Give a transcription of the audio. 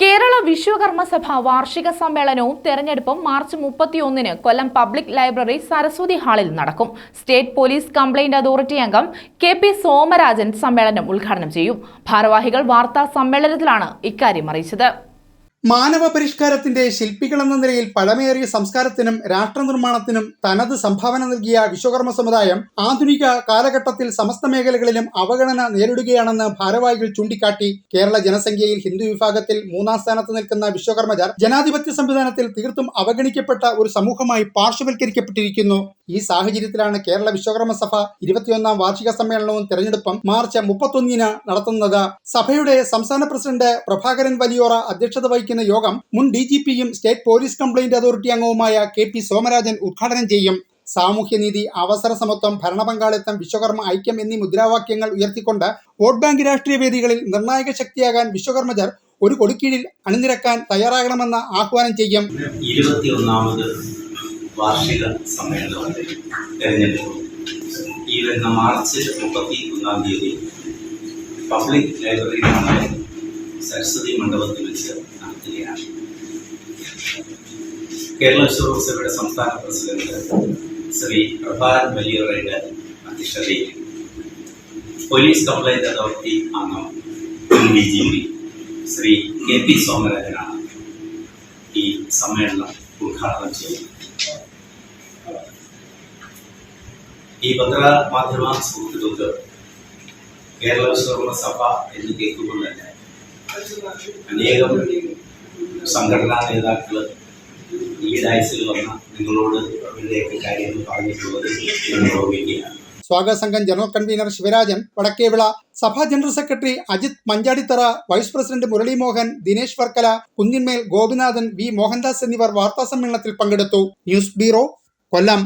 കേരള വിശ്വകർമ്മ സഭ വാർഷിക സമ്മേളനവും തെരഞ്ഞെടുപ്പും മാർച്ച് മുപ്പത്തിയൊന്നിന് കൊല്ലം പബ്ലിക് ലൈബ്രറി സരസ്വതി ഹാളിൽ നടക്കും. സ്റ്റേറ്റ് പോലീസ് കംപ്ലൈന്റ് അതോറിറ്റി അംഗം കെ പി സോമരാജൻ സമ്മേളനം ഉദ്ഘാടനം ചെയ്യും. ഭാരവാഹികൾ വാർത്താ സമ്മേളനത്തിലാണ് ഇക്കാര്യം അറിയിച്ചത്. മാനവ പരിഷ്കാരത്തിന്റെ ശില്പികളെന്ന നിലയിൽ പഴമേറിയ സംസ്കാരത്തിനും രാഷ്ട്ര നിർമ്മാണത്തിനും തനത് സംഭാവന നൽകിയ വിശ്വകർമ്മ സമുദായം ആധുനിക കാലഘട്ടത്തിൽ സമസ്ത മേഖലകളിലും അവഗണന നേരിടുകയാണെന്ന് ഭാരവാഹികൾ ചൂണ്ടിക്കാട്ടി കേരള ജനസംഖ്യയിൽ ഹിന്ദു വിഭാഗത്തിൽ മൂന്നാം സ്ഥാനത്ത് നിൽക്കുന്ന വിശ്വകർമ്മജർ ജനാധിപത്യ സംവിധാനത്തിൽ തീർത്തും അവഗണിക്കപ്പെട്ട ഒരു സമൂഹമായി പാർശ്വവൽക്കരിക്കപ്പെട്ടിരിക്കുന്നു. ഈ സാഹചര്യത്തിലാണ് കേരള വിശ്വകർമ്മ സഭ ഇരുപത്തിയൊന്നാം വാർഷിക സമ്മേളനവും തെരഞ്ഞെടുപ്പും മാർച്ച് മുപ്പത്തൊന്നിന് നടത്തുന്നത്. സഭയുടെ സംസ്ഥാന പ്രസിഡന്റ് പ്രഭാകരൻ വലിയോറ അധ്യക്ഷത വഹിക്കുന്ന യോഗം മുൻ ഡി ജി പിയും സ്റ്റേറ്റ് പോലീസ് കംപ്ലൈന്റ് അതോറിറ്റി അംഗവുമായ കെ പി സോമരാജൻ ഉദ്ഘാടനം ചെയ്യും. സാമൂഹ്യനീതി അവസര സമത്വം ഭരണപങ്കാളിത്തം വിശ്വകർമ്മ ഐക്യം എന്നീ മുദ്രാവാക്യങ്ങൾ ഉയർത്തിക്കൊണ്ട് വോട്ട് ബാങ്ക് രാഷ്ട്രീയ വേദികളിൽ നിർണായക ശക്തിയാകാൻ വിശ്വകർമ്മജർ ഒരു കൊടിക്കീഴിൽ അണിനിരക്കാൻ തയ്യാറാകണമെന്ന് ആഹ്വാനം ചെയ്യും. ഇരുപത്തിയൊന്നാമത് വാർഷിക സമ്മേളനമാണ് തെരഞ്ഞെടുപ്പ് ഈ വരുന്ന മാർച്ച് മുപ്പത്തി ഒന്നാം തീയതി പബ്ലിക് ലൈബ്രറി നമ്മുടെ സരസ്വതി മണ്ഡപത്തിൽ വെച്ച് നടത്തുകയാണ് കേരള വിശ്വസഭയുടെ സംസ്ഥാന പ്രസിഡന്റ് ശ്രീ പ്രഭാകരൻ വലിയവരുടെ അധ്യക്ഷതയിൽ പോലീസ് കംപ്ലൈന്റ് അതോറിറ്റി അംഗം D G P Shri K P സോമരാജനാണ് ഈ സമ്മേളനം ഉദ്ഘാടനം ചെയ്യുന്നത്. ഈ പത്രമാധ്യമ സുഹൃത്തുക്കൾക്ക് കേരള വിശ്വകർമ്മ സഭ എന്ന് കേൾക്കുമ്പോൾ തന്നെ അനേകം സംഘടനാ നേതാക്കൾ ഈ വന്ന നിങ്ങളോട് അവരുടെയൊക്കെ കാര്യങ്ങൾ പറഞ്ഞിട്ടുള്ളത് സ്വാഗത സംഘം ജനറൽ കൺവീനർ ശിവരാജൻ വടക്കേവിള സഭാ general secretary Ajith Manjadithara vice president Muralimohan Dinesh Varkala കുഞ്ഞിന്മേൽ Gopinathan V Mohandas എന്നിവർ വാർത്താ സമ്മേളനത്തിൽ പങ്കെടുത്തു. News bureau Kollam.